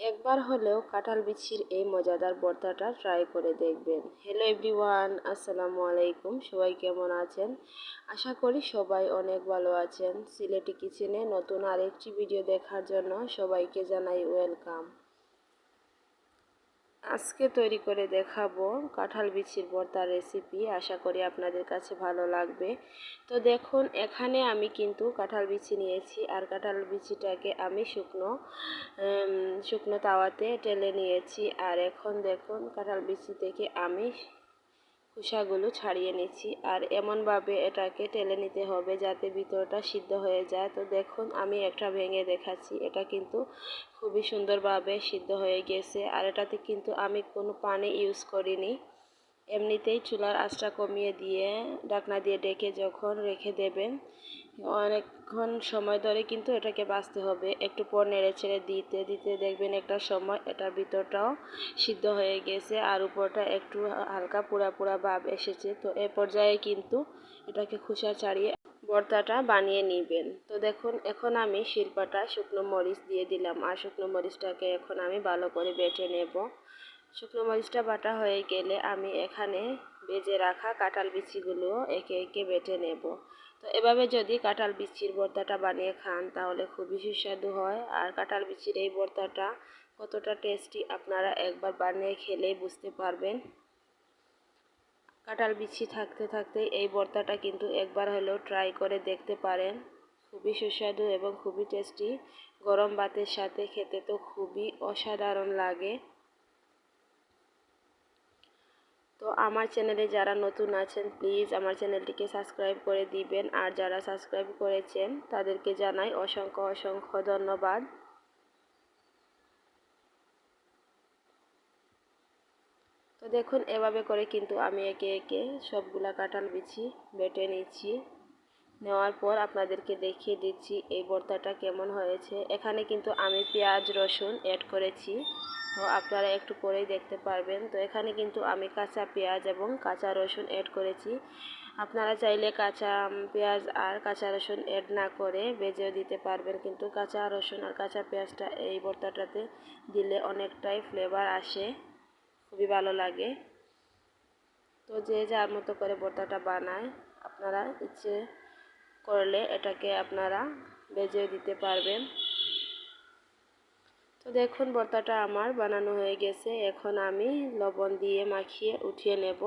একবার হলেও কাঁঠাল বিচির এই মজাদার ভর্তাটা ট্রাই করে দেখবেন। হ্যালো এভরিওয়ান আসসালামু আলাইকুম, সবাই কেমন আছেন? আশা করি সবাই অনেক ভালো আছেন। সিলেটি কিচেনে নতুন আরেকটি ভিডিও দেখার জন্য সবাইকে জানাই ওয়েলকাম আজকে তৈরি করে দেখাবো কাঁঠাল বিচির ভর্তার রেসিপি আশা করি আপনাদের কাছে ভালো লাগবে। তো দেখুন, এখানে আমি কিন্তু কাঁঠাল বিচি নিয়েছি, আর কাঁঠাল বিচিটাকে আমি শুকনো শুকনো তাওয়াতে টেলে নিয়েছি। আর এখন দেখুন, কাঁঠাল বিচি থেকে আমি খোসাগুলো ছাড়িয়ে নিচ্ছি। আর এমনভাবে এটাকে টেলে নিতে হবে যাতে ভিতরটা সিদ্ধ হয়ে যায়। তো দেখুন, আমি একটা ভেঙে দেখাচ্ছি। এটা কিন্তু খুবই সুন্দরভাবে সিদ্ধ হয়ে গেছে। আর এটাতে কিন্তু আমি কোনো পানি ইউজ করিনি। এমনিতেই চুলার আঁচটা কমিয়ে দিয়ে ডাকনা দিয়ে ডেকে যখন রেখে দেবেন অনেকক্ষণ সময় ধরে কিন্তু এটাকে বাঁচতে হবে। একটু পর নেড়ে ছেড়ে দিতে দিতে দেখবেন একটা সময় এটার ভিতরটাও সিদ্ধ হয়ে গেছে আর উপরটা একটু হালকা পোড়া পোড়া ভাব এসেছে। তো এ পর্যায়ে কিন্তু এটাকে খোসা ছাড়িয়ে ভর্তাটা বানিয়ে নেবেন। তো দেখুন, এখন আমি শিল্পাটা শুকনো মরিচ দিয়ে দিলাম আর শুকনো মরিচটাকে এখন আমি ভালো করে বেটে নেব। শুকনো মরিচটা বাটা হয়ে গেলে আমি এখানে বেজে রাখা কাঁঠাল বিচিগুলো একে একে বেটে নেব। তো এভাবে যদি কাঁঠাল বিচির ভর্তাটা বানিয়ে খান, তাহলে খুবই সুস্বাদু হয়। আর কাঁঠাল বিচির এই ভর্তাটা কতটা টেস্টি আপনারা একবার বানিয়ে খেলেই বুঝতে পারবেন। কাঁঠাল বিচি থাকতে থাকতে এই ভর্তাটা কিন্তু একবার হলেও ট্রাই করে দেখতে পারেন। খুবই সুস্বাদু এবং খুবই টেস্টি গরম ভাতের সাথে খেতে তো খুবই অসাধারণ লাগে তো আমার চ্যানেলে যারা নতুন আছেন প্লিজ আমার চ্যানেলটিকে সাবস্ক্রাইব করে দিবেন। আর যারা সাবস্ক্রাইব করেছেন, তাদেরকে জানাই অসংখ্য অসংখ্য ধন্যবাদ। তো দেখুন, এভাবে করে কিন্তু আমি একে একে সবগুলা কাঁঠাল বিছি বেটে নিচ্ছি। নেওয়ার পর আপনাদেরকে দেখিয়ে দিচ্ছি এই ভর্তাটা কেমন হয়েছে। এখানে কিন্তু আমি পেঁয়াজ, রসুন অ্যাড করেছি। তো আপনারা একটু পরেই দেখতে পারবেন। তো এখানে কিন্তু আমি কাঁচা পেঁয়াজ এবং কাঁচা রসুন অ্যাড করেছি। আপনারা চাইলে কাঁচা পেঁয়াজ আর কাঁচা রসুন অ্যাড না করে বেজেও দিতে পারবেন। কিন্তু কাঁচা রসুন আর কাঁচা পেঁয়াজটা এই ভর্তাটাতে দিলে অনেকটাই ফ্লেভার আসে। খুবই ভালো লাগে। তো যে যার মতো করে ভর্তাটা বানায়, আপনারা ইচ্ছে করলে এটাকে আপনারা বেজেও দিতে পারবেন। তো দেখুন ভর্তাটা আমার বানানো হয়ে গেছে। এখন আমি লবণ দিয়ে মাখিয়ে উঠিয়ে নেব।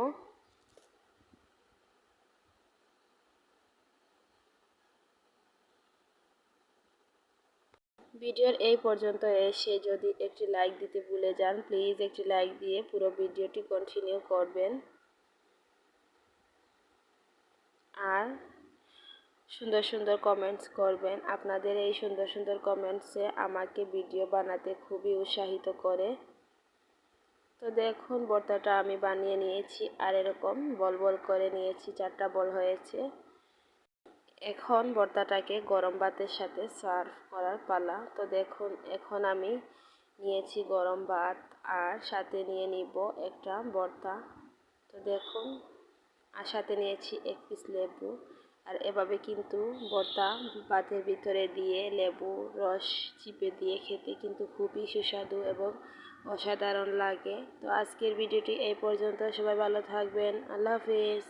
ভিডিওর এই পর্যন্ত এসে যদি একটি লাইক দিতে ভুলে যান, প্লিজ একটি লাইক দিয়ে পুরো ভিডিওটি কন্টিনিউ করবেন। আর সুন্দর সুন্দর কমেন্টস করবেন। আপনাদের এই সুন্দর সুন্দর কমেন্টসে আমাকে ভিডিও বানাতে খুবই উৎসাহিত করে। তো দেখুন, বর্তাটা আমি বানিয়ে নিয়েছি আর এরকম বল বল করে নিয়েছি, চারটা বল হয়েছে। এখন বর্তাটাকে গরম ভাতের সাথে সার্ভ করার পালা। তো দেখুন, এখন আমি নিয়েছি গরম ভাত আর সাথে নিয়ে নিব একটা বর্তা। তো দেখুন, আর সাথে নিয়েছি এক পিস লেবু। আর এভাবে কিন্তু বর্তা ভাতের ভিতরে দিয়ে লেবু, রস চিপে দিয়ে খেতে কিন্তু খুবই সুস্বাদু এবং অসাধারণ লাগে। তো আজকের ভিডিওটি এই পর্যন্ত। সবাই ভালো থাকবেন। আল্লাহ হাফিজ।